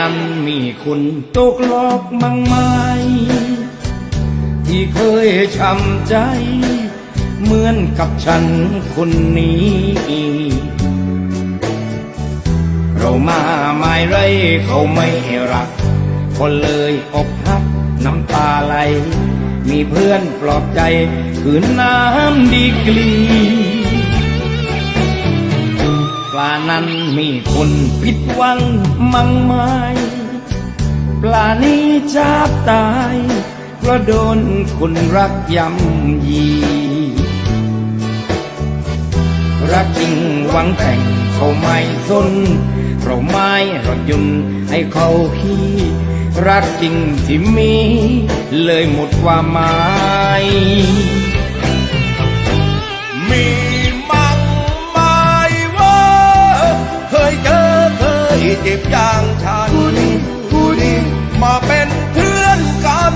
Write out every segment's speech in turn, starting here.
นั้นมีคุณตกหลอกมั่งไหมที่เคยช้ำใจ เหมือนกับฉันคนนี้ เรามาไม่ไรเขาไม่รักก็เลยอกหักน้ำตาไหล มีเพื่อนปลอบใจ คืนน้ำดีกรี นั้นมีคนผิดหวังมั่งไหมปลานี้จะตายเพราะโดนคนรักยำยี รักจริงหวังแต่งเขาไม่สนเราไม่รถยนให้เขาขี่รักจริงที่มี เลยหมดความหมาย จ็บอย่างฉันผู้ดีมาเป็นเพื่อนกัน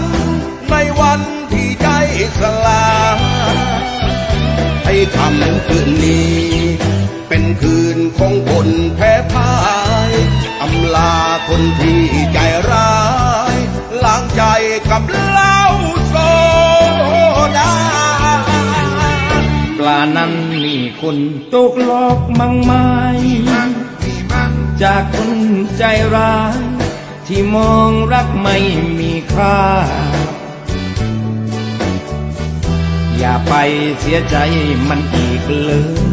ในวันที่ใจสลายให้คำคืนนี้ เป็นคืนของคนแพ้พ่ายอำลาคนที่ใจร้ายล้างใจกับเหล้าโซดาปลานั้นมีคนตกหลอกมั่งไหม จากคนใจร้าย ที่มองรักไม่มีค่า อย่าไปเสียใจมันอีกเลย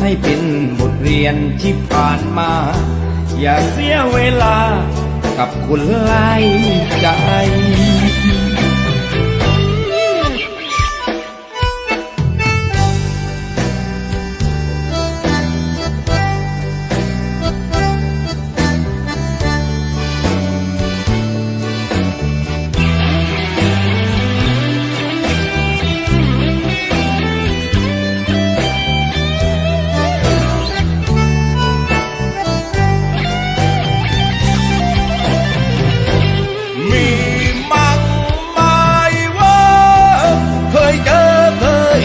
ให้เป็นบทเรียนที่ผ่านมา อย่าเสียเวลากับคนไล่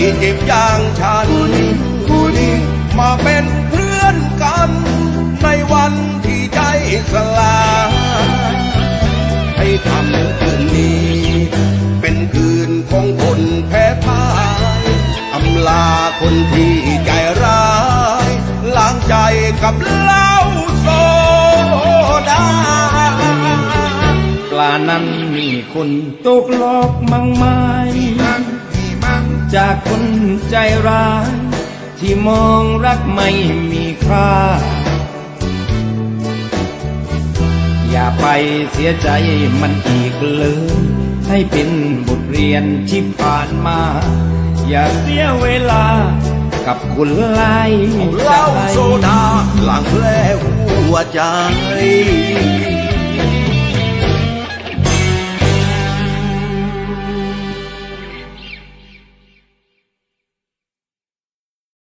จ็บอย่างฉันผู้ดีมาเป็นเพื่อนกัน ในวันที่ใจสลายให้ทำคืนนี้ เป็นคืนของคนแพ้พ่ายอำลาคนที่ใจร้าย ล้างใจกับเหล้าโซดาปลานั้นมีคนตกหลอกมั่งไหม จากคนใจร้าย ที่มองรักไม่มีค่า อย่าไปเสียใจมันอีกเลย ให้เป็นบทเรียนที่ผ่านมา อย่าเสียเวลากับคนไล่เล้าโซดาหลังแลหัวใจ